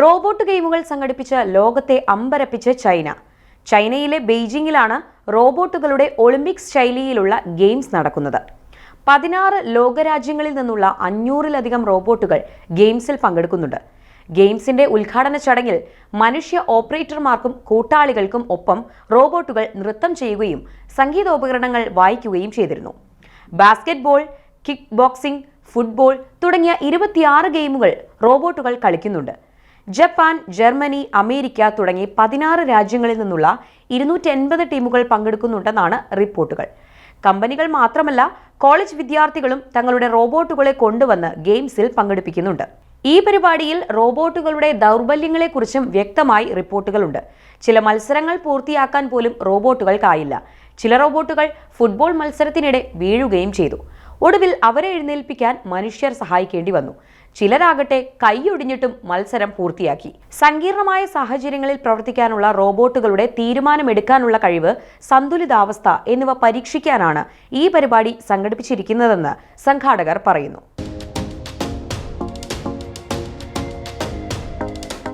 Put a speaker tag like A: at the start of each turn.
A: Robot ഗെയിമുകൾ സംഘടിപ്പിച്ച ലോകത്തെ അമ്പരപ്പിച്ച് ചൈന. ചൈനയിലെ ബെയ്ജിങ്ങിലാണ് റോബോട്ടുകളുടെ ഒളിമ്പിക്സ് ശൈലിയിലുള്ള ഗെയിംസ് നടക്കുന്നത്. പതിനാറ് ലോകരാജ്യങ്ങളിൽ നിന്നുള്ള അഞ്ഞൂറിലധികം റോബോട്ടുകൾ ഗെയിംസിൽ പങ്കെടുക്കുന്നുണ്ട്. ഗെയിംസിന്റെ ഉദ്ഘാടന ചടങ്ങിൽ മനുഷ്യ ഓപ്പറേറ്റർമാർക്കും കൂട്ടാളികൾക്കും ഒപ്പം റോബോട്ടുകൾ നൃത്തം ചെയ്യുകയും സംഗീതോപകരണങ്ങൾ വായിക്കുകയും ചെയ്തിരുന്നു. ബാസ്കറ്റ്ബോൾ കിക്ക് ബോക്സിംഗ് ഫുട്ബോൾ തുടങ്ങിയ ഇരുപത്തിയാറ് ഗെയിമുകൾ റോബോട്ടുകൾ കളിക്കുന്നുണ്ട്. ജപ്പാൻ ജർമ്മനി അമേരിക്ക തുടങ്ങി പതിനാറ് രാജ്യങ്ങളിൽ നിന്നുള്ള ഇരുന്നൂറ്റി എൺപത് ടീമുകൾ പങ്കെടുക്കുന്നുണ്ടെന്നാണ് റിപ്പോർട്ടുകൾ. കമ്പനികൾ മാത്രമല്ല കോളേജ് വിദ്യാർത്ഥികളും തങ്ങളുടെ റോബോട്ടുകളെ കൊണ്ടുവന്ന് ഗെയിംസിൽ പങ്കെടുപ്പിക്കുന്നുണ്ട്. ഈ പരിപാടിയിൽ റോബോട്ടുകളുടെ ദൗർബല്യങ്ങളെക്കുറിച്ചും വ്യക്തമായി റിപ്പോർട്ടുകളുണ്ട്. ചില മത്സരങ്ങൾ പൂർത്തിയാക്കാൻ പോലും റോബോട്ടുകൾക്കായില്ല. ചില റോബോട്ടുകൾ ഫുട്ബോൾ മത്സരത്തിനിടെ വീഴുകയും ചെയ്തു. ഒടുവിൽ അവരെ എഴുന്നേൽപ്പിക്കാൻ മനുഷ്യർ സഹായിക്കേണ്ടി വന്നു. ചിലരാകട്ടെ കൈയൊടിഞ്ഞിട്ടും മത്സരം പൂർത്തിയാക്കി. സങ്കീർണമായ സാഹചര്യങ്ങളിൽ പ്രവർത്തിക്കാനുള്ള റോബോട്ടുകളുടെ തീരുമാനമെടുക്കാനുള്ള കഴിവ് സന്തുലിതാവസ്ഥ എന്നിവ പരീക്ഷിക്കാനാണ് ഈ പരിപാടി സംഘടിപ്പിച്ചിരിക്കുന്നതെന്ന് സംഘാടകർ പറയുന്നു.